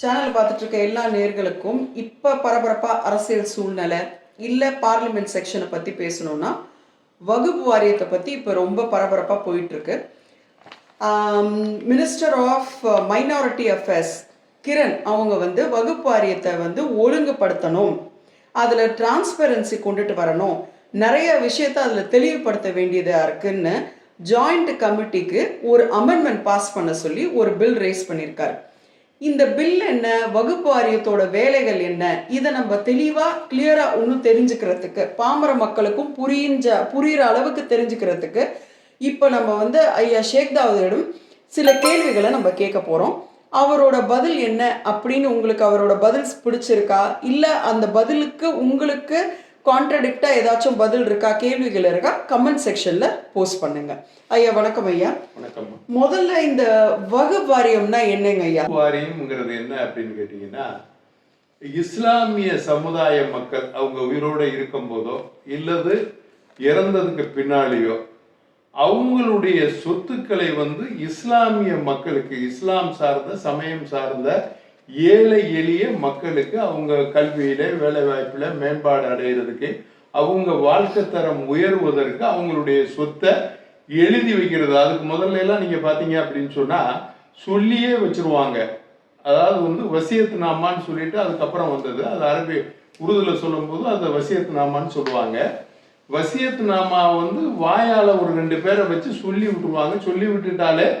Channel பார்த்துட்டு இருக்க எல்லா நேர்களுக்கும் இப்போ பரபரப்பாக அரசியல் சூழ்நிலை இல்லை பார்லிமெண்ட் செக்ஷனை பற்றி பேசணும்னா வகுப்பு வாரியத்தை பற்றி இப்போ ரொம்ப பரபரப்பாக போயிட்டுருக்கு. Minister of minority affairs Kiren அவங்க வந்து வகுப்பு வாரியத்தை வந்து ஒழுங்குபடுத்தணும். அதில் டிரான்ஸ்பெரன்சி கொண்டுட்டு வரணும். நிறைய விஷயத்த அதில் தெளிவுபடுத்த வேண்டியதாக இருக்குன்னு ஜாயிண்ட் கமிட்டிக்கு ஒரு அமெண்ட்மெண்ட் பாஸ் பண்ண சொல்லி ஒரு பில் ரேஸ் பண்ணியிருக்காரு. இந்த பில் என்ன? வகுப்பு வாரியத்தோட வேலைகள் என்ன? இதை நம்ம தெளிவாக கிளியராக இன்னும் தெரிஞ்சுக்கிறதுக்கு பாமர மக்களுக்கும் புரிஞ்ச புரிகிற அளவுக்கு தெரிஞ்சுக்கிறதுக்கு இப்போ நம்ம வந்து ஐயா ஷேக் தாவதிடம் சில கேள்விகளை நம்ம கேட்க போகிறோம் அவரோட பதில் என்ன? அப்படின்னு உங்களுக்கு அவரோட பதில் பிடிச்சிருக்கா? இல்லை அந்த பதிலுக்கு உங்களுக்கு கான்ட்ரடிக்டாக ஏதாச்சும் பதில் இருக்கா கேள்விகள் இருக்கா கமெண்ட் செக்ஷனில் போஸ்ட் பண்ணுங்க. ஐயா வணக்கம் ஐயா. வணக்கம் முதல்ல இந்த வகுப்பு வாரியம்னா என்னங்க ஐயா? வாரியம்ங்கிறது என்ன அப்படின்னு கேட்டீங்கன்னா இஸ்லாமிய சமுதாய மக்கள் அவங்க உயிரோட இருக்கும்போதோ இல்லது இறந்ததுக்கு பின்னாலேயோ அவங்களுடைய சொத்துக்களை வந்து இஸ்லாமிய மக்களுக்கு இஸ்லாம் சார்ந்த சமயம் சார்ந்த ஏழை எளிய மக்களுக்கு அவங்க கல்வியில வேலை வாய்ப்புல மேம்பாடு அடைகிறதுக்கு அவங்க வாழ்க்கை தரம் உயர்வதற்கு அவங்களுடைய சொத்தை எழுதி வைக்கிறது. அதுக்கு முதல்ல எல்லாம் நீங்க பாத்தீங்க அப்படின்னு சொன்னா சொல்லியே வச்சிருவாங்க. அதாவது வந்து வசியத் நாமான்னு சொல்லிட்டு அதுக்கப்புறம் வந்தது. அது அரபி உருதுல சொல்லும்போது அதை வசியத் நாமான்னு சொல்லுவாங்க. வசியத் நாமா வந்து வாயால ஒரு ரெண்டு பேரை வச்சு சொல்லி விட்டுருவாங்க. சொல்லி விட்டுட்டாலே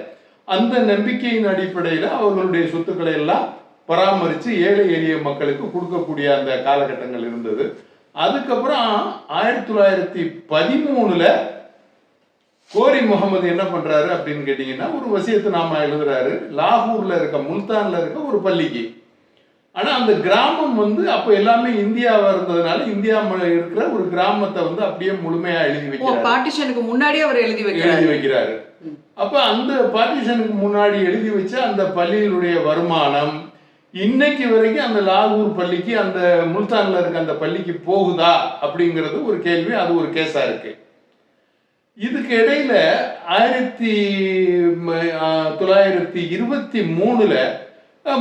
அந்த நம்பிக்கையின் அடிப்படையில் அவர்களுடைய சொத்துக்களை எல்லாம் பராமரித்து ஏழை எளிய மக்களுக்கு கொடுக்கக்கூடிய அந்த காலகட்டங்கள் இருந்தது. அதுக்கப்புறம் ஆயிரத்தி தொள்ளாயிரத்தி பதிமூணுல கோரி முகமது என்ன பண்றாரு அப்படின்னு கேட்டீங்கன்னா ஒரு வசியத்து நாம எழுதுறாரு. லாகூர்ல இருக்க முல்தான்ல இருக்க ஒரு பள்ளிக்கு. ஆனா அந்த கிராமம் வந்து அப்ப எல்லாமே இந்தியாவா இருந்ததுனால இந்தியா இருக்கிற ஒரு கிராமத்தை வந்து அப்படியே முழுமையா எழுதி வைக்கிறாரு. பார்ட்டிஷனுக்கு முன்னாடியே அவர் எழுதி எழுதி வைக்கிறாரு. அப்ப அந்த பார்ட்டிஷனுக்கு முன்னாடி எழுதி வச்ச அந்த பள்ளியினுடைய வருமானம் இன்னைக்கு வரைக்கும் அந்த லாகூர் பள்ளிக்கு அந்த முல்தான்ல இருக்க அந்த பள்ளிக்கு போகுதா அப்படிங்கிறது ஒரு கேள்வி அது ஒரு கேஸா இருக்கு. இதுக்கு இடையில ஆயிரத்தி தொள்ளாயிரத்தி இருபத்தி மூணுல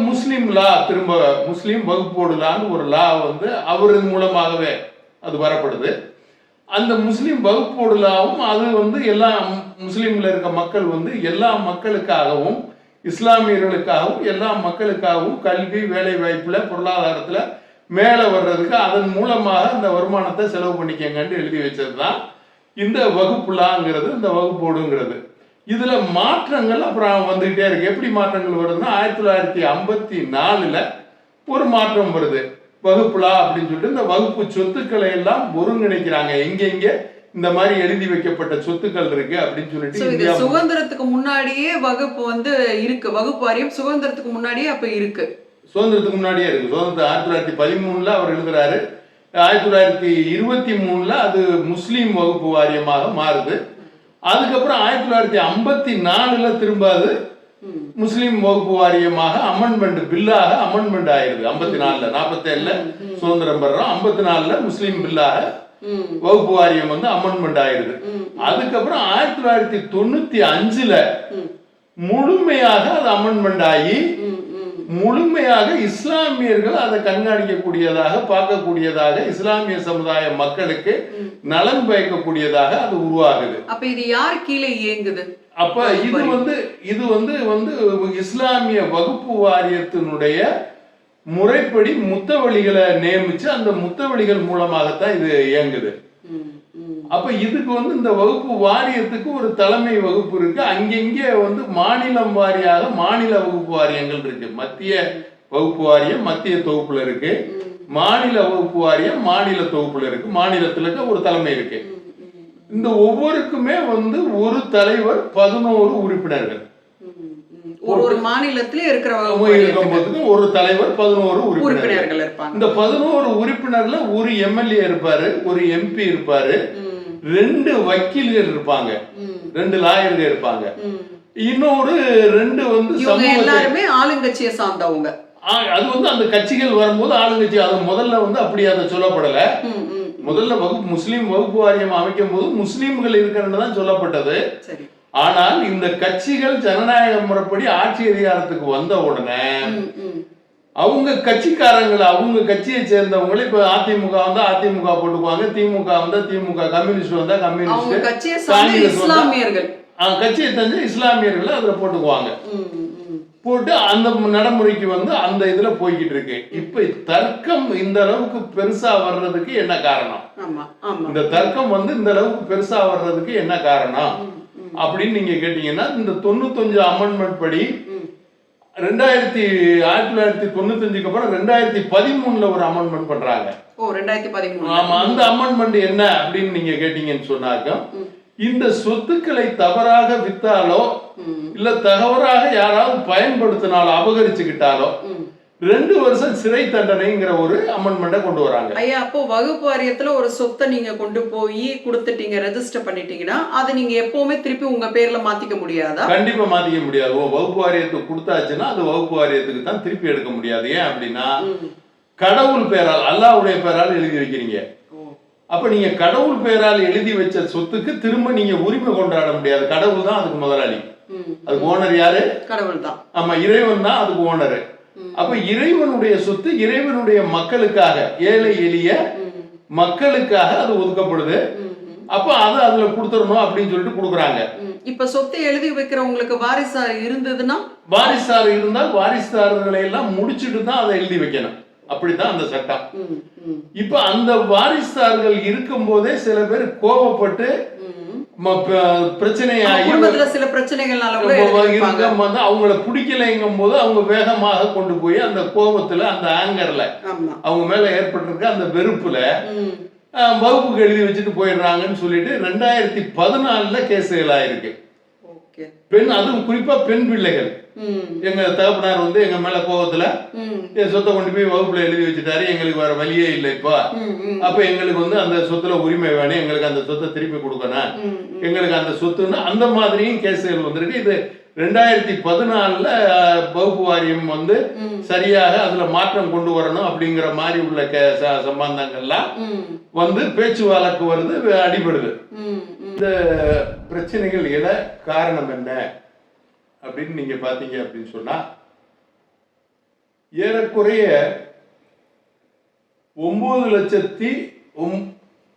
முஸ்லீம் லா திரும்ப முஸ்லீம் வகுப்போடு லான்னு ஒரு லா வந்து அவரின் மூலமாகவே அது வரப்படுது. அந்த முஸ்லீம் வகுப்போடு லாவும் அது வந்து எல்லா முஸ்லீம்ல இருக்க மக்கள் வந்து எல்லா மக்களுக்காகவும் இஸ்லாமியர்களுக்காகவும் எல்லா மக்களுக்காகவும் கல்வி வேலை வாய்ப்புல பொருளாதாரத்துல மேலே வர்றதுக்கு அதன் மூலமாக இந்த வருமானத்தை செலவு பண்ணிக்கங்கன்னு எழுதி வச்சது தான் இந்த வகுப்புலாங்கிறது இந்த வகுப்போடுங்கிறது. இதுல மாற்றங்கள் அப்புறம் வந்துகிட்டே இருக்கு. எப்படி மாற்றங்கள் வருதுன்னா ஆயிரத்தி தொள்ளாயிரத்தி ஐம்பத்தி நாலுல ஒரு மாற்றம் வருது. வகுப்புலா அப்படின்னு சொல்லிட்டு இந்த வகுப்பு சொத்துக்களை எல்லாம் ஒருங்கிணைக்கிறாங்க. எங்கெங்கே? இந்த மாதிரி எழுதி வைக்கப்பட்ட சொத்துக்கள் இருக்கு அப்படின்னு சொல்லிட்டு சுதந்திரத்துக்கு முன்னாடியே வகுப்பு வந்து இருக்கு. வகுப்பு வாரியம் சுதந்திரத்துக்கு முன்னாடியே அப்ப இருக்கு. சுதந்திரத்துக்கு முன்னாடியே இருக்கு. சுதந்திரம் ஆயிரத்தி தொள்ளாயிரத்தி பதிமூணுல அவர் எழுதுறாரு. ஆயிரத்தி தொள்ளாயிரத்தி இருபத்தி மூணுல அது முஸ்லீம் வகுப்பு வாரியமாக மாறுது. அதுக்கப்புறம் ஆயிரத்தி தொள்ளாயிரத்தி ஐம்பத்தி நாலுல திரும்ப அது. முஸ்லீம் வகுப்பு வாரியமாக அமெண்ட்மெண்ட் பில்லாக அமெண்ட்மெண்ட் ஆயிருது. ஐம்பத்தி நாலுல நாற்பத்தேழுல சுதந்திரம் பெறோம் ஐம்பத்தி நாலுல முஸ்லீம் பில்லாக வகுப்பு வாரியம் வந்து அமெண்ட்மெண்ட் ஆயிருது. அதுக்கப்புறம் ஆயிரத்தி தொள்ளாயிரத்தி தொண்ணூத்தி அஞ்சுல முழுமையாக அது அமெண்ட்மெண்ட் ஆகி. முழுமையாக இஸ்லாமியர்கள் அதை கண்காணிக்கக்கூடியதாக பார்க்கக்கூடியதாக இஸ்லாமிய சமுதாய மக்களுக்கு நலன் பயக்கக்கூடியதாக அது உருவாகுது. அப்ப இது யார் கீழே இயங்குது? அப்ப இது வந்து இது வந்து வந்து இஸ்லாமிய வகுப்பு வாரியத்தினுடைய முறைப்படி முத்தவழிகளை நியமிச்சு அந்த முத்தவழிகள் மூலமாகத்தான் இது இயங்குது. அப்ப இதுக்கு வந்து இந்த வகுப்பு வாரியத்துக்கு ஒரு தலைமை வகுப்பு இருக்கு. அங்கங்கே வந்து மாநிலம் வாரியாக மாநில வகுப்பு வாரியங்கள் இருக்கு. மத்திய வகுப்பு வாரியம் மத்திய தொகுப்புல இருக்கு. மாநில வகுப்பு வாரியம் மாநில தொகுப்புல இருக்கு. மாநிலத்துல இருக்க ஒரு தலைமை இருக்கு. இந்த ஒவ்வொருக்குமே வந்து ஒரு தலைவர் பதினோரு உறுப்பினர்கள். ஒரு ஒரு மாநிலத்திலே இருக்கிற வகுப்பு வாரியத்துக்கு இருக்கும்போதுக்கு ஒரு தலைவர் பதினோரு உறுப்பினர்கள் இருப்பாங்க. இந்த பதினோரு உறுப்பினர்ல ஒரு எம்எல்ஏ இருப்பாரு ஒரு எம்பி இருப்பாரு ரெண்டு வக்கீல்கள் இருப்பாங்க. ரெண்டு லாயர்கள் இருப்பாங்க. இன்னொரு ரெண்டு வந்து எல்லாருமே ஆளுங்கட்சியை சார்ந்தவங்க. அது வந்து அந்த கட்சிகள் வரும்போது ஆளுங்கட்சி அது முதல்ல வந்து அப்படி அதை சொல்லப்படல. முதல்ல வகுப்பு முஸ்லீம் வகுப்பு வாரியம் அமைக்கும் போது முஸ்லீம்கள் இருக்கிறன்னு தான் சொல்லப்பட்டது. சரி. ஆனால் இந்த கட்சிகள் ஜனநாயக முறைப்படி ஆட்சி அதிகாரத்துக்கு வந்த உடனே. அவங்க கட்சிக்காரங்களை அவங்க கட்சியை சேர்ந்தவங்களை இப்ப அதிமுக வந்தா அதிமுக போட்டுக்குவாங்க திமுக வந்தா திமுக கம்யூனிஸ்ட் வந்தா கம்யூனிஸ்ட் காங்கிரஸ் கட்சியை தெரிஞ்ச இஸ்லாமியர்களை அதுல போட்டுக்குவாங்க. போட்டு அந்த நடைமுறைக்கு வந்து அந்த இதுல போய்கிட்டு இருக்கு. இப்ப தர்க்கம் இந்த அளவுக்கு பெருசா வர்றதுக்கு என்ன காரணம்? இந்த தர்க்கம் வந்து இந்த அளவுக்கு பெருசா வர்றதுக்கு என்ன காரணம்? அப்படின்னு நீங்க கேட்டீங்கன்னா இந்த தொண்ணூத்தஞ்சு அமெண்ட்மெண்ட் படி. ரெண்டாயிரத்தி ஆயிரத்தி தொள்ளாயிரத்தி தொண்ணூத்தஞ்சுக்கு அப்புறம் ரெண்டாயிரத்தி பதிமூணுல ஒரு அமெண்ட்மெண்ட் பண்றாங்க ஓ ரெண்டாயிரத்தி பதிமூணு ஆமா அந்த அமெண்ட்மெண்ட் என்ன அப்படின்னு நீங்க கேட்டீங்கன்னு சொன்னாக்க. இந்த சொத்துக்களை தவறாக வித்தாலோ இல்ல தவறாக யாராவது பயன்படுத்தினாலோ அபகரிச்சுக்கிட்டாலோ. ரெண்டு வருஷம் சிறை தண்டனைங்கிற ஒரு அமெண்ட்மெண்ட்டை கொண்டு வராங்க. ஐயா அப்போ வகுப்பு வாரியத்துல ஒரு சொத்தை நீங்க கொண்டு போய் கொடுத்துட்டீங்க ரெஜிஸ்டர் பண்ணிட்டீங்கன்னா அதை நீங்க எப்பவுமே திருப்பி உங்க பேர்ல மாத்திக்க முடியாதா? கண்டிப்பா மாத்திக்க முடியாது. வகுப்பு வாரியத்துக்கு கொடுத்தாச்சுன்னா அது வகுப்பு வாரியத்துக்கு தான் திருப்பி எடுக்க முடியாது. ஏன் அப்படின்னா. கடவுள் பேரால் அல்லாஹ்வுடைய பேரால் எழுதி வைக்கிறீங்க. அப்ப நீங்க கடவுள் பேரால் எழுதி வச்ச சொத்துக்கு திரும்ப நீங்க உரிமை கொண்டாட முடியாது. கடவுள் தான் அதுக்கு முதலாளி. அதுக்கு ஓனர் யாரு? கடவுள் தான். ஆமா இறைவன் தான் அதுக்கு ஓனர் அப்ப இறைவனுடைய சொத்து இறைவனுடைய மக்களுக்காக ஏழை எளிய மக்களுக்காக அது ஒதுக்கப்படுது. அப்ப அதை அதுல கொடுத்துடணும் அப்படின்னு சொல்லிட்டு கொடுக்குறாங்க. இப்ப சொத்தை எழுதி வைக்கிறவங்களுக்கு வாரிசா இருந்ததுன்னா? வாரிசார் இருந்தால் வாரிசார்களை எல்லாம் முடிச்சிட்டு தான் அதை எழுதி வைக்கணும். அப்படித்தான் அந்த சட்டம். இப்ப அந்த வாரிசார்கள் இருக்கும் போதே சில பேர் கோபப்பட்டு குடும்பத்துல சில பிரச்சனைகள்னால வந்து அவங்கள பிடிக்கலைங்கும் போது அவங்க வேகமாக கொண்டு போய் அந்த கோபத்துல அந்த ஆங்கர்ல அவங்க மேல ஏற்பட்டிருக்க அந்த வெறுப்புல வகுப்புக்கு எழுதி வச்சுட்டு போயிடுறாங்கன்னு சொல்லிட்டு ரெண்டாயிரத்தி பதினாலுல கேஸுகள் ஆயிருக்கு. பெண் அதுவும் குறிப்பா பெண் பிள்ளைகள். எங்க தகப்பனார் வந்து எங்க மேல கோபத்துல என் சொத்தை கொண்டு போய் வகுப்புல எழுதி வச்சுட்டாரு எங்களுக்கு வேற வழியே இல்லை இப்போ. அப்ப எங்களுக்கு வந்து அந்த சொத்துல உரிமை வேணும் எங்களுக்கு அந்த சொத்தை திருப்பி கொடுக்கணும். எங்களுக்கு அந்த சொத்துன்னா அந்த மாதிரியும் கேஸுகள் வந்திருக்கு. இது ரெண்டாயிரத்தி பதினாலுல வகுப்பு வாரியம் வந்து. சரியாக அதுல மாற்றம் கொண்டு வரணும் அப்படிங்கிற மாதிரி உள்ள சம்பந்தங்கள்லாம் வந்து பேச்சு வழக்கு வருது அடிபடுது. ம். பிரச்சனைகள் எழ காரணம் என்ன? அப்படின்னு நீங்க பாத்தீங்க அப்படின்னு சொன்னா ஏறக்குறைய ஒன்பது லட்சத்தி ஒம்-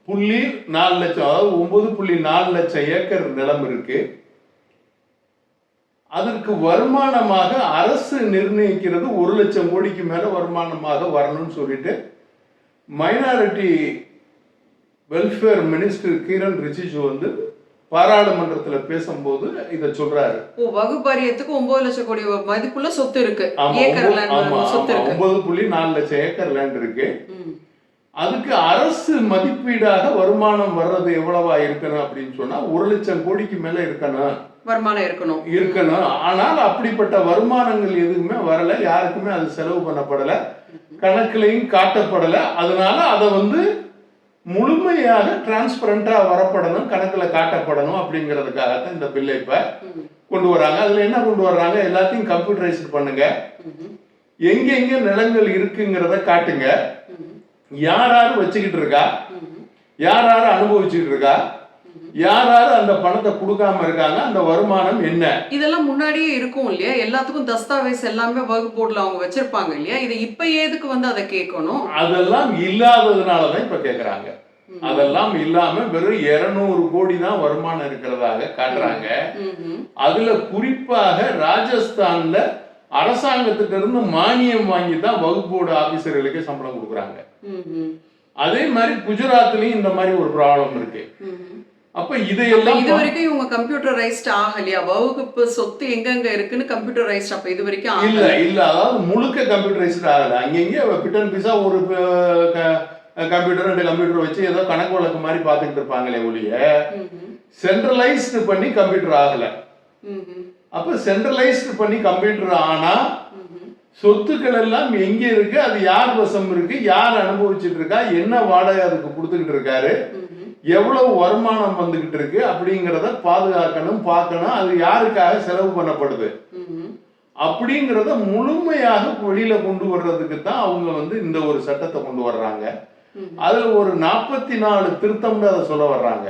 புள்ளி நாலு லட்சம் அதாவது ஒன்பது புள்ளி நாலு லட்சம் ஏக்கர் நிலம் இருக்கு. அதற்கு வருமானமாக அரசு நிர்ணயிக்கிறது ஒரு லட்சம் கோடிக்கு மேல வருமானமாக வரணும்னு சொல்லிட்டு minority welfare minister Kiran Rijiju வந்து பாராளுமன்றத்துல பேசும்போது இத சொல்றாரு. ஓ வகுப்பரியத்துக்கு ஒன்பது லட்சம் கோடி மதிப்புள்ள சொத்து இருக்கு. ஏக்கர் சொத்து இருக்கு. ஒன்பது புள்ளி நாலு லட்சம் ஏக்கர் லேண்ட் இருக்கு. அதுக்கு அரசு மதிப்பீடாக வருமானம் வர்றது எவ்வளவா இருக்கணும் அப்படின்னு சொன்னா ஒரு லட்சம் கோடிக்கு மேல இருக்கணும். வருமானம் இருக்கணும். இருக்கணும். ஆனால் அப்படிப்பட்ட வருமானங்கள் எதுவுமே வரல. யாருக்குமே அது செலவு பண்ணப்படல. கணக்குலையும் காட்டப்படல. அதனால அதை வந்து முழுமையாக டிரான்ஸ்பரண்டா வரப்படணும் கணக்குல காட்டப்படணும் அப்படிங்கிறதுக்காகத்தான் இந்த பில்லை இப்ப கொண்டு வராங்க. அதுல என்ன கொண்டு வர்றாங்க? எல்லாத்தையும் கம்ப்யூட்டரைஸ்ட் பண்ணுங்க. எங்கெங்க நிலங்கள் இருக்குங்கிறத காட்டுங்க. யார் யார் வச்சுக்கிட்டு இருக்கா? யார் யார் அனுபவிச்சுட்டு இருக்கா? யார் யார் அந்த பணத்தை கொடுக்காம இருக்காங்க அந்த வருமானம் என்ன? இதெல்லாம் முன்னாடியே இருக்கும் இல்லையா? எல்லாத்துக்கும் தஸ்தாவேஸ் எல்லாமே வகுப்பு போர்டுல அவங்க வச்சிருப்பாங்க இல்லையா? இது இப்ப ஏதுக்கு வந்து அதை கேட்கணும்? அதெல்லாம் இல்லாததுனால தான் இப்ப கேக்குறாங்க. அதெல்லாம் இல்லாம வெறும் 200 கோடி தான் வருமானம் இருக்கிறதாக காட்டுறாங்க. அதுல குறிப்பாக ராஜஸ்தான்ல அரசாங்கத்திட்ட இருந்து மானியம் வாங்கி தான் வகுப்போடு ஆபீசர்களுக்கு சம்பளம் கொடுக்குறாங்க. அதே மாதிரி குஜராத்லயும் இந்த மாதிரி ஒரு ப்ராப்ளம் இருக்கு. அப்ப இதையெல்லாம் இது வரைக்கும் இவங்க கம்ப்யூட்டரைஸ்ட் ஆகலையா? வகுப்பு சொத்து எங்கெங்க இருக்குன்னு கம்ப்யூட்டரைஸ்ட் அப்ப இது வரைக்கும் இல்ல இல்ல. அதாவது முழுக்க கம்ப்யூட்டரைஸ்ட் ஆகல. அங்கங்க பிட்டன் பீஸா ஒரு கம்ப்யூட்டர் ரெண்டு கம்ப்யூட்டர் வச்சு ஏதோ கணக்கு வழக்கு மாதிரி பார்த்துக்கிட்டு இருப்பாங்களே ஒழிய சென்ட்ரலைஸ்டு பண்ணி கம்ப்யூட்டர் ஆகல. அப்ப சென்ட்ரலைஸ்டு பண்ணி கம்ப்யூட்டர் ஆனா. சொத்துக்கள் எல்லாம் எங்க இருக்கு? அது யார் வசம் இருக்கு? யார் அனுபவிச்சுட்டு இருக்கா? என்ன வாடகை அதுக்கு கொடுத்துக்கிட்டு இருக்காரு. எவ்வளவு வருமானம் வந்துகிட்டு இருக்கு அப்படிங்கிறத பாதுகாக்கணும் பார்க்கணும் அது யாருக்காக செலவு பண்ணப்படுது. அப்படிங்கிறத முழுமையாக வெளியில கொண்டு வர்றதுக்கு தான் அவங்க வந்து இந்த ஒரு சட்டத்தை கொண்டு வர்றாங்க. அதுல ஒரு நாற்பத்தி நாலு திருத்தம்னு அதை சொல்ல வர்றாங்க.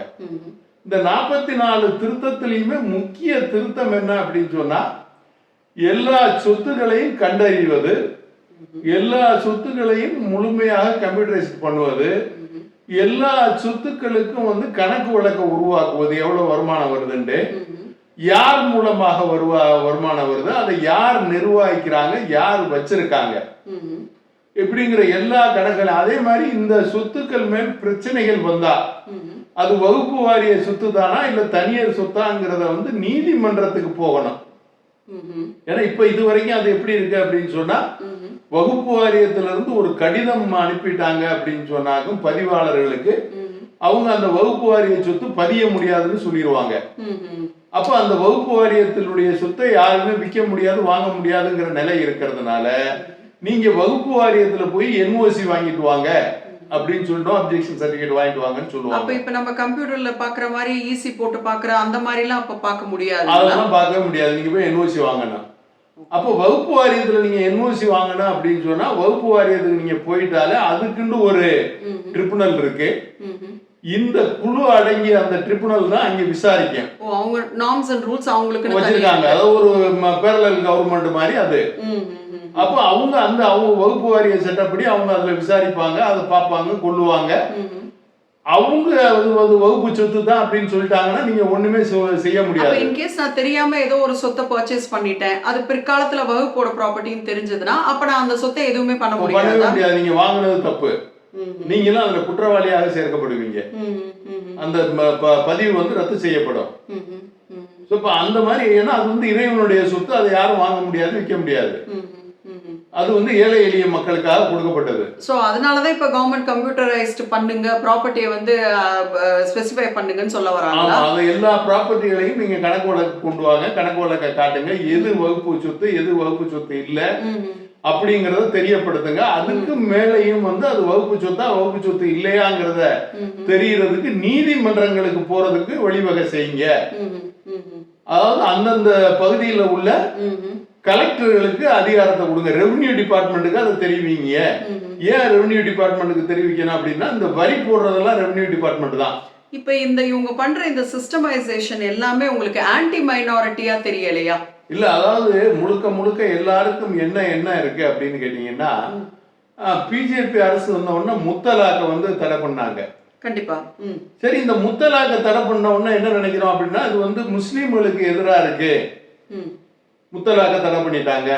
இந்த நாற்பத்தி நாலு திருத்தத்திலையுமே முக்கிய திருத்தம் என்ன அப்படின்னு சொன்னா எல்லா சொத்துக்களையும் கண்டறிவது எல்லா சொத்துக்களையும் முழுமையாக கம்ப்யூட்டரைஸ் பண்ணுவது எல்லா சொத்துக்களுக்கும் வந்து கணக்கு வழக்க உருவாக்குவது எவ்வளவு வருமானம் வருதுன்ட்டு யார் மூலமாக வருவா வருமானம் வருது அதை யார் நிர்வகிக்கிறாங்க யார் வச்சிருக்காங்க? இப்படிங்கிற எல்லா கணக்குகளும் அதே மாதிரி இந்த சொத்துக்கள் மேல் பிரச்சனைகள் வந்தா அது வகுப்பு வாரிய சொத்து தானா இல்ல தனியார் சொத்தாங்கிறத வந்து நீதிமன்றத்துக்கு போகணும். ஏன்னா இப்ப இது வரைக்கும் அது எப்படி இருக்கு அப்படின்னு சொன்னா வகுப்பு வாரியத்துல இருந்து ஒரு கடிதம் அனுப்பிட்டாங்க அப்படின்னு சொன்னாக்கும் பதிவாளர்களுக்கு அவங்க அந்த வகுப்பு வாரிய சொத்து பதிய முடியாதுன்னு சொல்லிடுவாங்க. அப்ப அந்த வகுப்பு வாரியத்தினுடைய சொத்தை யாருமே விற்க முடியாது வாங்க முடியாதுங்கிற நிலை இருக்கிறதுனால நீங்க வகுப்பு வாரியத்துல போய் என்ஓசி வாங்கிட்டு வாங்க அப்படின்னு சொல்லிட்டோம் அப்ஜெக்ஷன் சர்டிபிகேட் வாங்கிட்டு வாங்கன்னு அப்ப சொல்லுவாங்க இப்ப நம்ம கம்ப்யூட்டர்ல பாக்குற மாதிரி ஈஸி போட்டு பாக்குற அந்த மாதிரி எல்லாம் அப்ப பார்க்க முடியாது அதெல்லாம் பார்க்கவே முடியாது. நீங்க போய் என்ஓசி வாங்கணும் அப்போ வகுப்பு வாரியத்துல நீங்க என்ஓசி வாங்கணும் அப்படின்னு சொன்னா வகுப்பு வாரியத்துக்கு நீங்க போயிட்டாலே அதுக்குன்னு ஒரு ட்ரிபுனல் இருக்கு. இந்த குழு அடங்கிய அந்த ட்ரிபுனல் தான் அங்க விசாரிக்கும். அவங்க நார்ம்ஸ் அண்ட் ரூல்ஸ் அவங்களுக்கு வச்சிருக்காங்க. அதாவது ஒரு பேரலல் கவர்மெண்ட் மாதிரி அது. அப்போ அவங்க அந்த அவங்க வகுப்பு வாரிய சட்டப்படி அவங்க அதுல விசாரிப்பாங்க அதை பார்ப்பாங்க கொள்ளுவாங்க. அவங்க அது வந்து வகுப்பு சொத்து தான் அப்படின்னு சொல்லிட்டாங்கன்னா நீங்க ஒண்ணுமே செய்ய முடியாது. இன்கேஸ் நான் தெரியாம ஏதோ ஒரு சொத்தை பர்ச்சேஸ் பண்ணிட்டேன் அது பிற்காலத்துல வகுப்போட ப்ராப்பர்ட்டின்னு தெரிஞ்சதுன்னா அப்ப நான் அந்த சொத்தை எதுவுமே பண்ண பண்ணவே முடியாதா? முடியாது. நீங்க வாங்குனது தப்பு. நீங்களும் அதுல குற்றவாளியாக சேர்க்கப்படுவீங்க. அந்த பதிவு வந்து ரத்து செய்யப்படும். ஸோ இப்போ அந்த மாதிரி ஏன்னா அது வந்து இறைவனுடைய சொத்து அதை யாரும் வாங்க முடியாது விற்க முடியாது. அது வந்து ஏழை எளிய மக்களுக்காக கொடுக்கப்பட்டது. ஸோ அதனாலதான் இப்ப கவர்மெண்ட் கம்ப்யூட்டரைஸ்டு பண்ணுங்க ப்ராப்பர்ட்டியை வந்து ஸ்பெசிஃபை பண்ணுங்கன்னு சொல்ல ஆமா வராங்களா அந்த எல்லா ப்ராப்பர்ட்டிகளையும் நீங்க கணக்கு வழக்கு கொண்டு வாங்க கணக்கு வழக்க காட்டுங்க. எது வகுப்பு சொத்து எது வகுப்பு சொத்து இல்ல அப்படிங்கறத தெரியப்படுத்துங்க. அதுக்கு மேலையும் வந்து அது வகுப்பு சொத்தா வகுப்பு சொத்து இல்லையாங்கிறத தெரியறதுக்கு நீதிமன்றங்களுக்கு போறதுக்கு வழிவகை செய்யுங்க. அதாவது அந்தந்த பகுதியில் உள்ள கலெக்டர்களுக்கு அதிகாரத்தை கொடுங்க. ரெவன்யூ டிபார்ட்மெண்ட்டுக்கு அதை தெரிவிங்க. ஏன் ரெவன்யூ டிபார்ட்மெண்ட்டுக்கு தெரிவிக்கணும் அப்படின்னா இந்த வரி போடுறதெல்லாம் ரெவன்யூ டிபார்ட்மெண்ட் தான். இப்ப இந்த இவங்க பண்ற இந்த சிஸ்டமைசேஷன் எல்லாமே உங்களுக்கு ஆன்டி மைனாரிட்டியா தெரியலையா? இல்ல அதாவது முழுக்க முழுக்க எல்லாருக்கும் என்ன என்ன இருக்கு அப்படின்னு கேட்டீங்கன்னா பிஜேபி அரசு வந்த உடனே முத்தலாக்க வந்து தடை பண்ணாங்க. கண்டிப்பா. சரி இந்த முத்தலாக்க தடை பண்ண உடனே என்ன நினைக்கிறோம் அப்படின்னா அது வந்து முஸ்லீம்களுக்கு எதிரா இருக்கு. ம் முத்தலாக்க தடை பண்ணிட்டாங்க.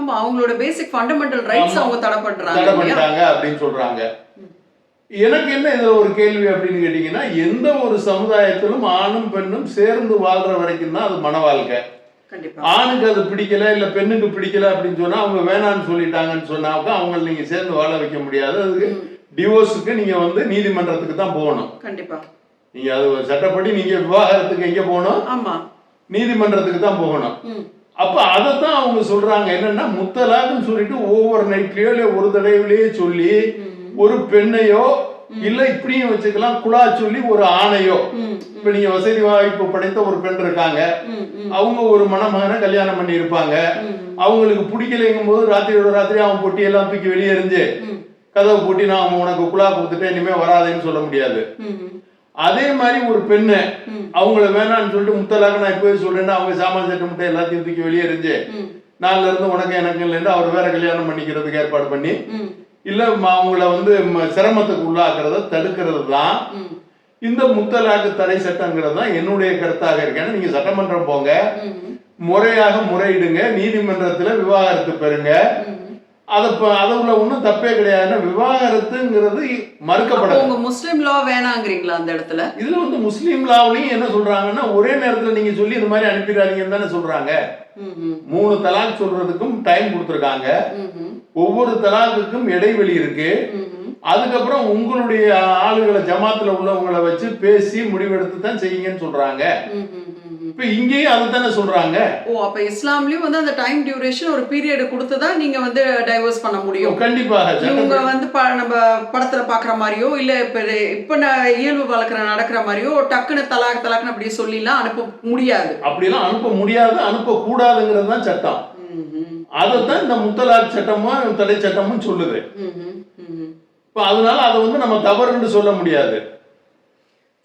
ஆமா அவங்களோட பேசிக் ஃபண்டமெண்டல் ரைட்ஸ். அவங்க தடை பண்றாங்க தடை? பண்ணிட்டாங்க அப்படின்னு சொல்றாங்க. எனக்கு என்ன இதுல ஒரு கேள்வி அப்படின்னு கேட்டீங்கன்னா எந்த ஒரு சமுதாயத்திலும் ஆணும் பெண்ணும் சேர்ந்து வாழ்ற வரைக்கும் தான் அது மன வாழ்க்கை. ஆணுக்கு அது பிடிக்கல இல்ல பெண்ணுக்கு பிடிக்கல அப்படின்னு சொன்னா அவங்க வேணான்னு சொல்லிட்டாங்கன்னு சொன்னாக்க அவங்கள நீங்க சேர்ந்து வாழ வைக்க முடியாது. அதுக்கு டிவோர்ஸுக்கு நீங்க வந்து நீதிமன்றத்துக்கு தான் போகணும். கண்டிப்பா. நீங்க அது சட்டப்படி நீங்க விவாகரத்துக்கு எங்க போகணும்? ஆமா. நீதிமன்றத்துக்கு தான் போகணும். அப்ப அதைத்தான் அவங்க சொல்றாங்க. என்னன்னா முத்தலாக்குன்னு சொல்லிட்டு ஒவ்வொரு நைட்லயோ இல்ல ஒரு தடவையிலேயே சொல்லி ஒரு பெண்ணையோ இல்ல இப்படியும் வச்சுக்கலாம். குழா சொல்லி ஒரு ஆணையோ. இப்ப நீங்க வசதி வாய்ப்பு படைத்த ஒரு பெண் இருக்காங்க. அவங்க ஒரு மணமகனை கல்யாணம் பண்ணி இருப்பாங்க அவங்களுக்கு பிடிக்கலைங்கும் போது ராத்திரியோட ராத்திரி அவன் பொட்டி எல்லாம் தூக்கி வெளியே எறிஞ்சு ம், கதவை பூட்டி நான் உனக்கு குழா கொடுத்துட்டேன் இனிமே வராதேன்னு சொல்ல முடியாது. அதே மாதிரி ஒரு பெண்ணு அவங்கள வேணாம்னு சொல்லிட்டு முத்தலாக நான் இப்பவே சொல்றேன்னா அவங்க சாமான் சட்டை முட்டை எல்லாத்தையும் தூக்கி வெளியே எறிஞ்சு ம், நாளில இருந்து உனக்கு எனக்கு இல்லைன்னு அவர் வேற கல்யாணம் பண்ணிக்கிறதுக்கு ஏற்பாடு பண்ணி இல்ல அவங்கள வந்து சிரமத்துக்கு உள்ளாக்குறத தடுக்கிறது தான். இந்த முத்தலாக்கு தடை சட்டங்கிறது தான் என்னுடைய கருத்தாக இருக்கு. ஏன்னா நீங்க சட்டமன்றம் போங்க முறையாக முறையிடுங்க நீதிமன்றத்துல விவாகரத்து பெறுங்க. அதை ப- அதுல ஒன்றும் தப்பே கிடையாதுன்னா விவாகரத்துங்கிறது அப்போ மறுக்கப்படாது. உங்க முஸ்லிம் லா வேணாங்கிறீங்களா அந்த இடத்துல? இதுல வந்து முஸ்லீம் லாவ்லையும் என்ன சொல்றாங்கன்னா ஒரே நேரத்துல நீங்க சொல்லி இந்த மாதிரி அனுப்பிடாதீங்கன்னு தானே சொல்றாங்க. மூணு தலாக் சொல்றதுக்கும் டைம் கொடுத்துருக்காங்க. ஒவ்வொரு தலாக்குக்கும் இடைவெளி இருக்கு. அதுக்கப்புறம் உங்களுடைய ஆளுகளை ஜமாத்துல உள்ளவங்களை வச்சு பேசி முடிவெடுத்து தான் செய்யுங்கன்னு சொல்றாங்க. இப்ப இங்கேயும் அதை தானே சொல்றாங்க. ஓ அப்ப இஸ்லாம்லயும் வந்து அந்த டைம் டியூரேஷன் ஒரு பீரியட் கொடுத்து தான் நீங்க வந்து டைவர்ஸ் பண்ண முடியும்? கண்டிப்பாக இவங்க வந்து நம்ம படத்துல பாக்குற மாதிரியோ இல்ல இப்ப இப்ப இயல்பு வளர்க்குற நடக்கிற மாதிரியோ டக்குன்னு தலாக் தலாக்னு அப்படி சொல்லிலாம் அனுப்ப முடியாது. அப்படிலாம் அனுப்ப முடியாது அனுப்ப கூடாதுங்கிறது தான் சட்டம். அதைத்தான் இந்த முத்தலாக் சட்டமும் தடை சட்டமும் சொல்லுது. இப்ப அதனால அதை வந்து நம்ம தவறுன்னு சொல்ல முடியாது.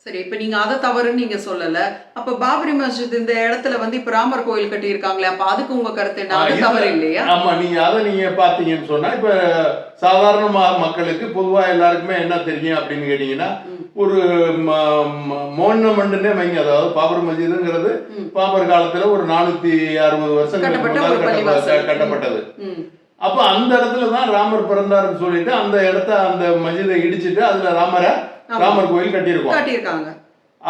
சரி இப்ப நீங்க அதை தவறுன்னு நீங்க சொல்லல. அப்ப பாபரி மஸ்ஜித் இந்த இடத்துல வந்து இப்ப ராமர் கோயில் கட்டி இருக்காங்களே அப்ப அதுக்கு உங்க கருத்து என்ன? அது தவறு இல்லையா? ஆமா நீங்க அதை நீங்க பாத்தீங்கன்னு சொன்னா இப்ப சாதாரண மக்களுக்கு பொதுவா எல்லாருக்குமே என்ன தெரியும் அப்படின்னு கேட்டீங்கன்னா ஒரு மோன்னமண்டுன்னே வைங்க அதாவது பாபர் மஸ்ஜிதுங்கிறது. பாபர் காலத்துல ஒரு நானூத்தி அறுபது பள்ளிவாசல். கட்டப்பட்டது. அப்ப அந்த இடத்துல தான் ராமர் பிறந்தாருன்னு சொல்லிட்டு அந்த இடத்த அந்த மஸ்ஜிதை இடிச்சிட்டு அதுல ராமரை. ராமர் கோயில் கட்டியிருக்கோம். காட்டியிருக்காங்க.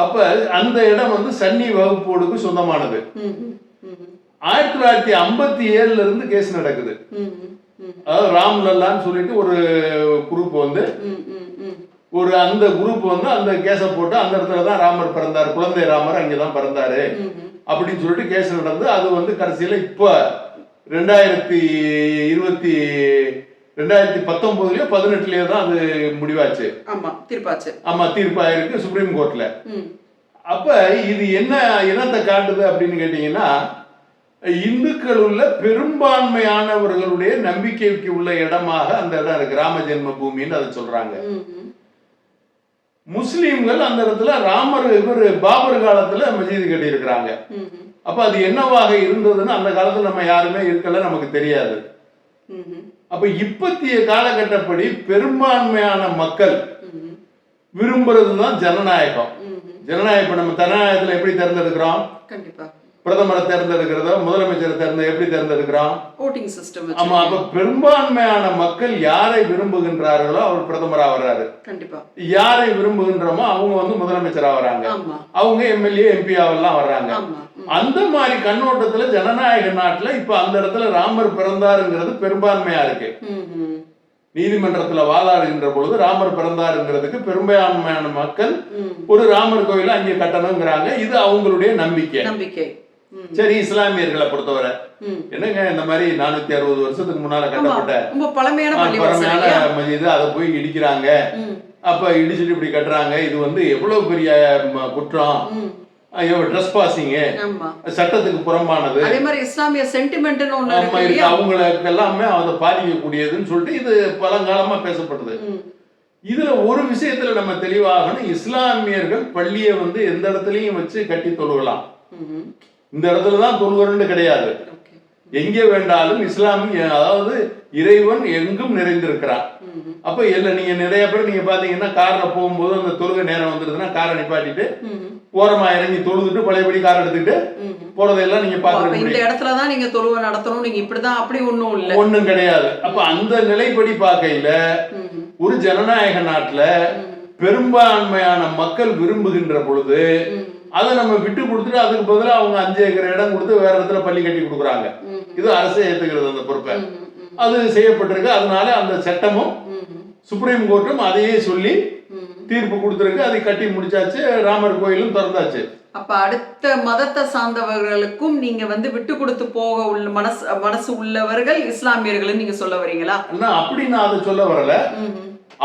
அப்ப அந்த இடம் வந்து சன்னி வகுப்போடுக்கு சொந்தமானது. ஆயிரத்தி தொள்ளாயிரத்தி ஐம்பத்தி ஏழுல இருந்து கேஸ் நடக்குது. அதாவது ராம்லல்லான்னு சொல்லிட்டு ஒரு குரூப் வந்து ஒரு அந்த குரூப் வந்து அந்த கேஸை போட்டு அந்த இடத்துல தான் ராமர் பிறந்தார். குழந்தை ராமர் அங்கே தான் பிறந்தாரு. அப்படின்னு சொல்லிட்டு கேஸ் நடந்து அது வந்து கடைசியில் இப்போ ரெண்டாயிரத்தி இருபத்தி ரெண்டாயிரத்தி பத்தொன்பதுலயோ பதினெட்டுலயோ தான் அது முடிவாச்சு. ஆமா தீர்ப்பாச்சு. ஆமா தீர்ப்பாயிருக்கு சுப்ரீம் கோர்ட்ல. அப்ப இது என்ன இனத்தை காட்டுது அப்படின்னு கேட்டீங்கன்னா இந்துக்கள் உள்ள பெரும்பான்மையானவர்களுடைய நம்பிக்கைக்கு உள்ள இடமாக அந்த இடம் இருக்கு. ராம ஜென்ம பூமின்னு அதை சொல்றாங்க. முஸ்லீம்கள் அந்த இடத்துல ராமர் இவர் பாபர் காலத்துல மசீது கட்டி இருக்கிறாங்க அப்ப அது என்னவாக இருந்ததுன்னு அந்த காலத்துல நம்ம யாருமே இருக்கல நமக்கு தெரியாது. அப்ப இப்பத்திய காலகட்டப்படி பெரும்பான்மையான மக்கள் விரும்புறது தான் ஜனநாயகம் ஜனநாயகம் இப்ப நம்ம ஜனநாயகத்துல எப்படி தேர்ந்தெடுக்கிறோம்? கண்டிப்பா. பிரதமரை தேர்ந்தெடுக்கிறதோ முதலமைச்சரை தேர்ந்த எப்படி ஓட்டிங் சிஸ்டம் ஆமா அப்ப பெரும்பான்மையான மக்கள் யாரை விரும்புகின்றார்களோ அவர் பிரதமரா வர்றாரு. கண்டிப்பா. யாரை விரும்புகின்றோமோ அவங்க வந்து முதலமைச்சரா வராங்க அவங்க எம்எல்ஏ எம்பியாவெல்லாம் வர்றாங்க. அந்த மாதிரி கண்ணோட்டத்துல ஜனநாயக நாட்டுல இப்ப அந்த இடத்துல ராமர் பிறந்தாருங்கிறது பெரும்பான்மையா இருக்கு. நீதிமன்றத்துல வாதாடுகின்ற பொழுது ராமர் பிறந்தாருங்கிறதுக்கு பெரும்பான்மையான மக்கள் ஒரு ராமர் கோயிலை அங்கே கட்டணுங்கிறாங்க. இது அவங்களுடைய நம்பிக்கை. நம்பிக்கை. சரி இஸ்லாமியர்களை பொறுத்தவரை. என்னங்க இந்த மாதிரி நானூத்தி அறுபது வருஷத்துக்கு முன்னால கட்டப்பட்ட பழமையான? மஸ்ஜிது அதை போய் இடிக்கிறாங்க. அப்ப இடிச்சிட்டு இப்படி கட்டுறாங்க. இது வந்து எவ்வளவு பெரிய குற்றம்? ட்ரெஸ் பாசிங் ஆமா. சட்டத்துக்கு புறம்பானது. அதே மாதிரி இஸ்லாமிய சென்டிமெண்ட்னு ஆமா, இருக்கு. அவங்களுக்கு எல்லாமே அதை பாதிக்கக்கூடியதுன்னு சொல்லிட்டு இது பழங்காலமா பேசப்படுது இதுல ஒரு விஷயத்துல நம்ம தெளிவாகணும். இஸ்லாமியர்கள் பள்ளியை வந்து எந்த இடத்துலயும் வச்சு கட்டி தொழுகலாம். இந்த இடத்துல தான் தொழுகணும்னு கிடையாது. எங்கே வேண்டாலும் இஸ்லாம் அதாவது இறைவன் எங்கும் நிறைந்திருக்கிறான். அப்ப இல்ல நீங்க நிறைய பேர் நீங்க பாத்தீங்கன்னா கார்ல போகும்போது அந்த தொழுகை நேரம் வந்துருதுன்னா காரை நிப்பாட்டிட்டு ஓரமா இறங்கி தொழுதுட்டு பழையபடி கார் எடுத்துக்கிட்டு ம் போறதெல்லாம் நீங்க பாத்துருக்க இந்த முடியும் இடத்துல தான் நீங்க தொழுவை நடத்தணும். நீங்க இப்படிதான் அப்படி ஒண்ணும் இல்ல. ஒண்ணும் கிடையாது. அப்ப அந்த நிலைப்படி பார்க்கையில ஒரு ஜனநாயக நாட்டுல பெரும்பான்மையான மக்கள் விரும்புகின்ற பொழுது அதை நம்ம விட்டு கொடுத்துட்டு அதுக்கு பதிலா அவங்க அஞ்சு ஏக்கர் இடம் கொடுத்து வேற இடத்துல பள்ளி கட்டி கொடுக்குறாங்க. இது அரசே ஏத்துக்கிறது அந்த பொறுப்பை. அது செய்யப்பட்டிருக்கு. அதனால அந்த சட்டமும் சுப்ரீம் கோர்ட்டும் அதையே சொல்லி தீர்ப்பு கொடுத்துருக்கு. அதை கட்டி முடிச்சாச்சு. ராமர் கோயிலும் திறந்தாச்சு. அப்ப அடுத்த மதத்தை சார்ந்தவர்களுக்கும் நீங்க வந்து விட்டு கொடுத்து போக உள்ள மனசு மனசு உள்ளவர்கள் இஸ்லாமியர்கள் நீங்க சொல்ல வரீங்களா? அப்படி நான் அதை சொல்ல வரல.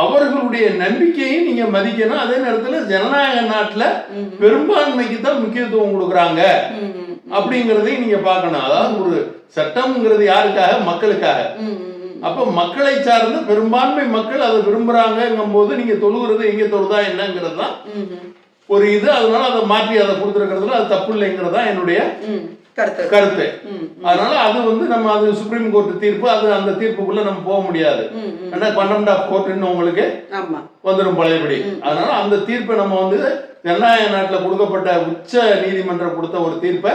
அவர்களுடைய நம்பிக்கையும் நீங்க மதிக்கணும். அதே நேரத்துல ஜனநாயக நாட்டுல பெரும்பான்மைக்கு தான் முக்கியத்துவம் கொடுக்குறாங்க. அப்படிங்கிறதையும் நீங்க பார்க்கணும். அதாவது ஒரு சட்டம்ங்கிறது யாருக்காக? மக்களுக்காக. அப்ப மக்களை சார்ந்து பெரும்பான்மை மக்கள் அதை விரும்புறாங்கங்கும் போது நீங்க தொழுகிறது எங்க தொழுதா என்னங்கிறது தான் ஒரு இது. அதனால அதை மாற்றி அதை கொடுத்துருக்கிறதுல அது தப்பு இல்லைங்கிறது தான் என்னுடைய கருத்து. கருத்து. அதனால அது வந்து நம்ம அது சுப்ரீம் கோர்ட் தீர்ப்பு அது அந்த தீர்ப்புக்குள்ள நம்ம போக முடியாது. ஏன்னா கண்டெம்ட் ஆஃப் கோர்ட்டுன்னு உங்களுக்கு வந்துடும் பழையபடி. அதனால அந்த தீர்ப்பை நம்ம வந்து ஜனநாயக நாட்டில் கொடுக்கப்பட்ட உச்ச நீதிமன்றம் கொடுத்த ஒரு தீர்ப்பை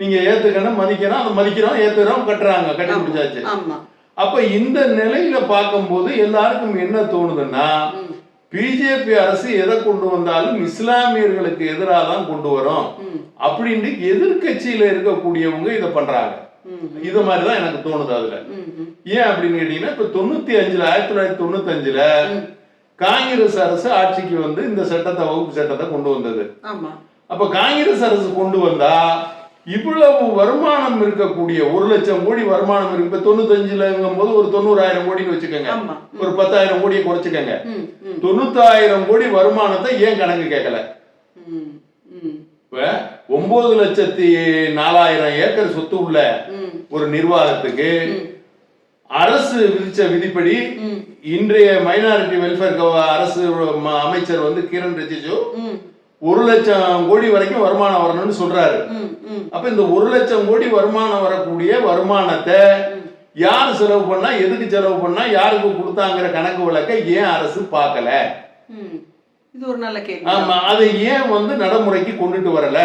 நீங்க ஏத்துக்கணும் மதிக்கணும் அதை மதிக்கிறோம் ஏத்துக்கிறோம் கட்டுறாங்க. கட்டி முடிச்சாச்சு. அப்ப இந்த நிலையில பார்க்கும்போது எல்லாருக்கும் என்ன தோணுதுன்னா பிஜேபி அரசு எதை கொண்டு வந்தாலும் இஸ்லாமியர்களுக்கு எதிராக தான் கொண்டு வரும். அப்படின்ட்டு எதிர்க்கட்சியில இருக்கக்கூடியவங்க இதை பண்றாங்க. இது மாதிரி தான் எனக்கு தோணுது அதுல. ஏன் அப்படின்னு கேட்டீங்கன்னா இப்ப தொண்ணூத்தி அஞ்சுல ஆயிரத்தி தொள்ளாயிரத்தி தொண்ணூத்தி அஞ்சுல. காங்கிரஸ் அரசு ஆட்சிக்கு வந்து இந்த சட்டத்தை வகுப்பு சட்டத்தை கொண்டு வந்தது. அப்ப காங்கிரஸ் அரசு கொண்டு வந்தா இவ்வளவு வருமானம் இருக்கக்கூடிய ஒரு லட்சம் கோடி வருமானம் இருக்கு. இப்ப தொண்ணூத்தஞ்சுலங்கும் போது ஒரு தொண்ணூறாயிரம் கோடின்னு வச்சுக்கோங்க. ஒரு பத்தாயிரம் கோடியை குறைச்சுக்கோங்க. தொண்ணூத்தாயிரம் கோடி வருமானத்தை ஏன் கணக்கு கேட்கல? இப்ப ஒன்பது லட்சத்தி நாலாயிரம் ஏக்கர் சொத்து உள்ள ஒரு நிர்வாகத்துக்கு அரசு விதிச்ச விதிப்படி இன்றைய மைனாரிட்டி வெல்ஃபேர் அரசு அமைச்சர் வந்து கிரண் ரிஜிஜு ஒரு லட்சம் கோடி வரைக்கும் வருமானம் வரணும்னு சொல்றாரு. அப்ப இந்த ஒரு லட்சம் கோடி வருமானம் வரக்கூடிய வருமானத்தை யார் செலவு பண்ணா எதுக்கு செலவு பண்ணா யாருக்கு கொடுத்தாங்கிற கணக்கு வழக்கை ஏன் அரசு பார்க்கல? இது ஒரு நல்ல கேள்வி. ஆமா அதை ஏன் வந்து நடைமுறைக்கு கொண்டுட்டு வரல?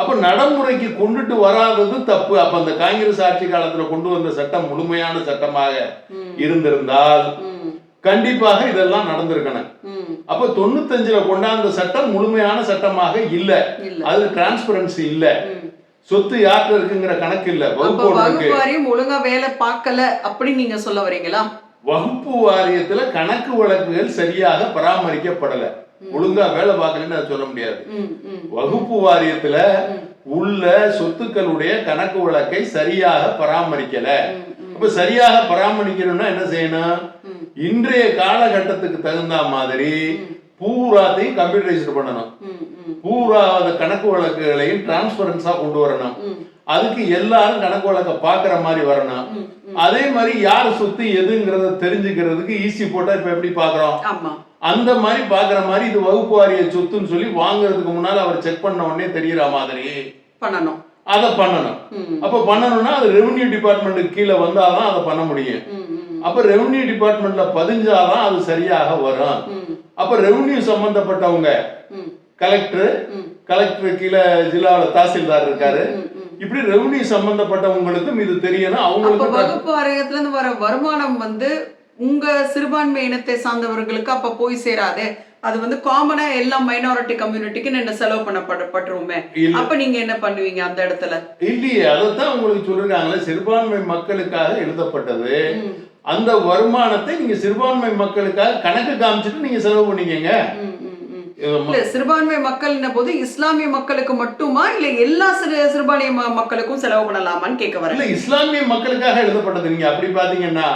அப்ப நடைமுறைக்கு கொண்டுட்டு வராதது தப்பு. அப்ப அந்த காங்கிரஸ் ஆட்சி காலத்துல கொண்டு வந்த சட்டம் முழுமையான சட்டமாக. இருந்திருந்தால் கண்டிப்பாக இதெல்லாம் நடந்திருக்கணும். அப்ப தொண்ணூத்தஞ்சுல கொண்டாந்த சட்டம் முழுமையான சட்டமாக இல்ல. அது டிரான்ஸ்பரன்சி இல்ல. சொத்து யார்கிட்ட இருக்குங்கிற கணக்கு இல்ல. வகுப்பு வாரியம் ஒழுங்கா வேலை பார்க்கல அப்படின்னு நீங்க சொல்ல வரீங்களா? வகுப்பு வாரியத்துல கணக்கு வழக்குகள் சரியாக பராமரிக்கப்படல. ஒழுங்கா வேலை பார்க்கலன்னு சொல்ல முடியாது. வகுப்பு வாரியத்துல உள்ள சொத்துக்களுடைய கணக்கு வழக்கை சரியாக பராமரிக்கல. அப்ப சரியாக பராமரிக்கணும்னா என்ன செய்யணும். இன்றைய காலகட்டத்துக்கு தகுந்த மாதிரி பூராத்தையும் கம்ப்யூட்டரைஸ்டு பண்ணணும். பூரா கணக்கு வழக்குகளையும் டிரான்ஸ்பரன்ஸா கொண்டு வரணும். அதுக்கு எல்லாரும் கணக்கு வழக்க பாக்குற மாதிரி வரணும். அதே மாதிரி யார் சொத்து எதுங்கிறத தெரிஞ்சுக்கிறதுக்கு ஈஸி போட்டா இப்ப எப்படி பாக்குறோம் அந்த மாதிரி பாக்குற மாதிரி இது வகுப்பு வாரிய சொத்துன்னு சொல்லி வாங்குறதுக்கு முன்னால அவர் செக் பண்ண உடனே தெரியற மாதிரி. பண்ணணும். அதை பண்ணணும். அப்ப பண்ணணும்னா அது ரெவென்யூ டிபார்ட்மெண்ட்டுக்கு கீழே வந்தாதான் அதை பண்ண முடியும். அப்ப ரெவென்யூ டிபார்ட்மெண்ட்ல பதிஞ்சாதான் அது சரியாக வரும். அப்ப ரெவென்யூ சம்பந்தப்பட்டவங்க கலெக்டர் கலெக்டர் கீழே ஜில்லாவில் தாசில்தார் இருக்காரு. இப்படி ரெவென்யூ சம்பந்தப்பட்டவங்களுக்கும் இது தெரியணும் அவங்களுக்கு வகுப்பு வாரியத்துல இருந்து வர வருமானம் வந்து உங்க சிறுபான்மை இனத்தை சார்ந்தவர்களுக்கு அப்ப போய் சேராதே. அது வந்து காமனா எல்லா மைனாரிட்டி கம்யூனிட்டிக்கு என்ன செலவு பண்ணப்பட்டுருமே. அப்ப நீங்க என்ன பண்ணுவீங்க அந்த இடத்துல? இல்லையே அதைத்தான் உங்களுக்கு சொல்லிருக்காங்களே சிறுபான்மை மக்களுக்காக எழுதப்பட்டது. அந்த வருமானத்தை நீங்க சிறுபான்மை மக்களுக்காக கணக்கு காமிச்சிட்டு நீங்க செலவு பண்ணிக்கங்க சிறுபான்மை மக்கள்ன போது இஸ்லாமிய மக்களுக்கு மட்டுமா இல்ல எல்லா சிறு சிறுபான்மை ம- மக்களுக்கும் செலவு பண்ணலாமான்னு கேட்க வரேன். இல்ல இஸ்லாமிய மக்களுக்காக எழுதப்பட்டது நீங்க அப்படி பாத்தீங்கன்னா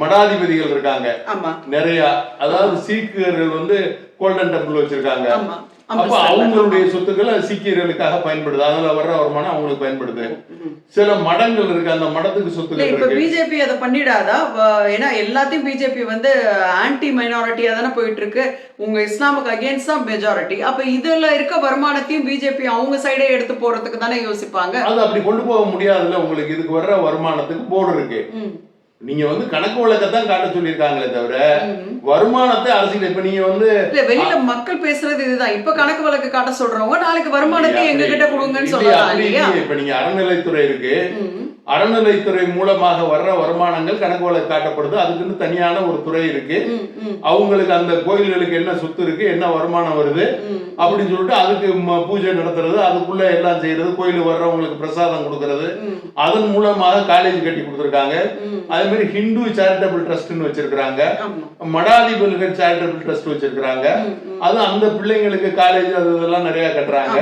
மடாதிபதிகள் இருக்காங்க. ஆமா. நிறைய அதாவது சீக்கியர்கள் வந்து கோல்டன் டெம்பிள் வச்சிருக்காங்க. ஆமா. அப்ப. அவங்களுடைய சொத்துக்கள் சீக்கியர்களுக்காக பயன்படுது. அதுல வர்ற வருமானம் அவங்களுக்கு பயன்படுது. சில மடங்கள் இருக்கு. அந்த மடத்துக்கு சொத்துக்கள் இப்ப பிஜேபி அதை பண்ணிடாதா? ஏன்னா எல்லாத்தையும் பிஜேபி வந்து ஆன்டி மைனாரிட்டியா தானே போயிட்டு இருக்கு உங்க இஸ்லாமுக்கு அகேன்ஸ்ட் தான் மெஜாரிட்டி அப்ப இதுல இருக்க வருமானத்தையும் பிஜேபி அவங்க சைடே எடுத்து போறதுக்கு தானே யோசிப்பாங்க? அது அப்படி கொண்டு போக முடியாதுல்ல. உங்களுக்கு இதுக்கு வர்ற வருமானத்துக்கு போர்டு இருக்கு. நீங்க வந்து கணக்கு வழக்கத்தான் காட்ட சொல்லியிருக்காங்களே தவிர. வருமானத்தை அரசியல் இப்ப நீங்க வந்து இல்ல வெளியில மக்கள் பேசுறது இதுதான் இப்ப கணக்கு வழக்கு காட்ட சொல்றவங்க நாளைக்கு வருமானத்தை எங்க கிட்ட கொடுங்கன்னு இல்லையே. இப்ப நீங்க அறநிலைத்துறை இருக்கு அறநிலைத்துறை மூலமாக வர்ற வருமானங்கள் கணக்கு வழக்கு காட்டப்படுது. அதுக்குன்னு தனியான ஒரு துறை இருக்கு. அவங்களுக்கு அந்த கோயில்களுக்கு என்ன சொத்து இருக்கு என்ன வருமானம் வருது. அப்படின்னு சொல்லிட்டு அதுக்கு பூஜை நடத்துறது அதுக்குள்ள எல்லாம் செய்யறது கோயிலுக்கு வர்றவங்களுக்கு பிரசாதம் கொடுக்கறது. அதன் மூலமாக காலேஜ் கட்டி கொடுத்துருக்காங்க. அதே மாதிரி ஹிந்து சேரிட்டபிள் ட்ரஸ்ட்னு வச்சிருக்காங்க ஆமா. மடாதிபதிகள் சேரிட்டபிள் ட்ரஸ்ட் ம். அது அந்த பிள்ளைங்களுக்கு காலேஜ் அது இதெல்லாம் நிறைய கட்டுறாங்க.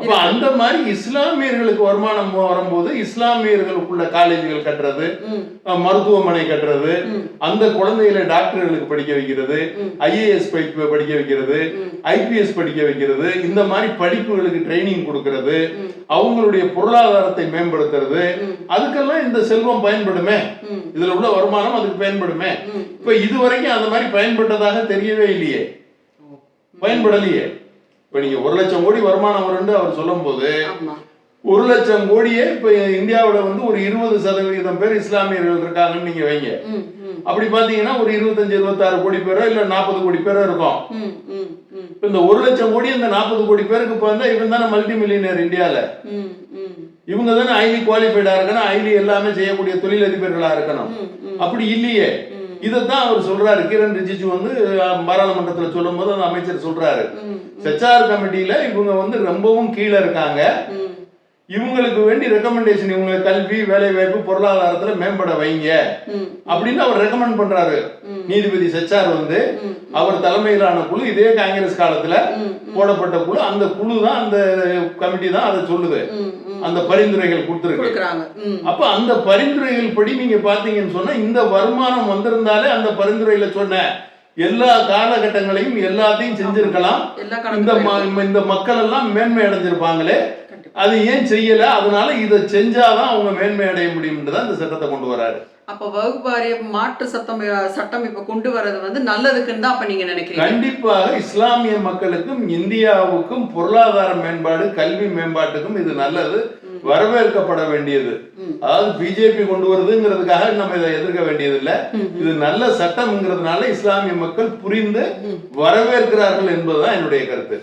அப்ப அந்த மாதிரி இஸ்லாமியர்களுக்கு வருமானம் வரும்போது இஸ்லாமியர்களுக்குள்ள காலேஜுகள் கட்டுறது மருத்துவமனை கட்டுறது. அந்த குழந்தைகளை டாக்டர்களுக்கு படிக்க வைக்கிறது. ஐஏஎஸ் படிக்க வைக்கிறது. ஐபிஎஸ் படிக்க வைக்கிறது இந்த மாதிரி படிப்புகளுக்கு ட்ரைனிங் கொடுக்கறது. அவங்களுடைய பொருளாதாரத்தை மேம்படுத்துறது. அதுக்கெல்லாம் இந்த செல்வம் பயன்படுமே இதுல உள்ள வருமானம் அதுக்கு பயன்படுமே. இப்ப இதுவரைக்கும் அந்த மாதிரி பயன்பட்டதாக தெரியவே இல்லையே பயன்படலையே இப்ப நீங்க ஒரு லட்சம் கோடி வருமானம் வரும்னு அவர் சொல்லும் போது ஒரு லட்சம் கோடியே இப்ப இந்தியாவுல வந்து ஒரு இருபது சதவிகிதம் பேர் இஸ்லாமியர்கள் இருக்காங்கன்னு நீங்க வைங்க. அப்படி பாத்தீங்கன்னா ஒரு இருபத்தஞ்சு இருபத்தாறு கோடி பேரோ இல்ல நாற்பது கோடி பேரோ இருக்கும். இந்த ஒரு லட்சம் கோடி இந்த நாற்பது கோடி பேருக்கு இப்ப வந்தா இவன் தானே மல்டி மில்லியனர் இந்தியால இவங்க தானே ஹைலி குவாலிஃபைடா இருக்கணும் ஹைலி எல்லாமே செய்யக்கூடிய தொழிலதிபர்களா இருக்கணும். அப்படி இல்லையே. ம். இதைத்தான் அவர் சொல்றாரு. கிரண் ரிஜிஜு வந்து பாராளுமன்றத்துல சொல்லும் போது அந்த அமைச்சர் சொல்றாரு. செச்சார் கமிட்டியில இவங்க வந்து ரொம்பவும் கீழே இருக்காங்க. இவங்களுக்கு வேண்டி ரெக்கமெண்டேஷன் இவங்க கல்வி வேலை வாய்ப்பு பொருளாதாரத்துல மேம்பட வைங்க. அப்படின்னு அவர் ரெக்கமெண்ட் பண்றாரு. நீதிபதி செச்சார் வந்து. அவர் தலைமையிலான குழு இதே காங்கிரஸ் காலத்துல போடப்பட்ட குழு அந்த குழு தான் அந்த கமிட்டி தான் அதை சொல்லுது. அந்த பரிந்துரைகள் கொடுத்துருக்கு. கொடுக்குறாங்க. ம், அப்ப அந்த பரிந்துரைகள் படி நீங்க பாத்தீங்கன்னு சொன்னா இந்த வருமானம் வந்திருந்தாலே அந்த பரிந்துரையில சொன்ன எல்லா காலகட்டங்களையும் எல்லாத்தையும் செஞ்சிருக்கலாம். இந்த இந்த மக்கள் எல்லாம் மேன்மை அடைஞ்சிருப்பாங்களே. அது ஏன் செய்யல? அதனால இதை செஞ்சாதான் அவங்க மேன்மை அடைய முடியும்னு தான் இந்த சட்டத்தை கொண்டு வராரு. அப்ப வகுப்பு வாரிய மாற்று சட்டம் சட்டம் இப்ப கொண்டு வர்றது வந்து நல்லதுக்குன்னு தான் அப்ப நீங்க நினைக்கிறீங்க? கண்டிப்பாக இஸ்லாமிய மக்களுக்கும் இந்தியாவுக்கும் பொருளாதார மேம்பாடு கல்வி மேம்பாட்டுக்கும் இது நல்லது. வரவேற்கப்பட வேண்டியது. அதாவது பிஜேபி கொண்டு வருதுங்கிறதுக்காக நம்ம இதை எதிர்க்க வேண்டியதில்லை. இது நல்ல சட்டம்ங்கிறதுனால இஸ்லாமிய மக்கள் புரிந்து வரவேற்கிறார்கள் என்பதுதான் என்னுடைய கருத்து.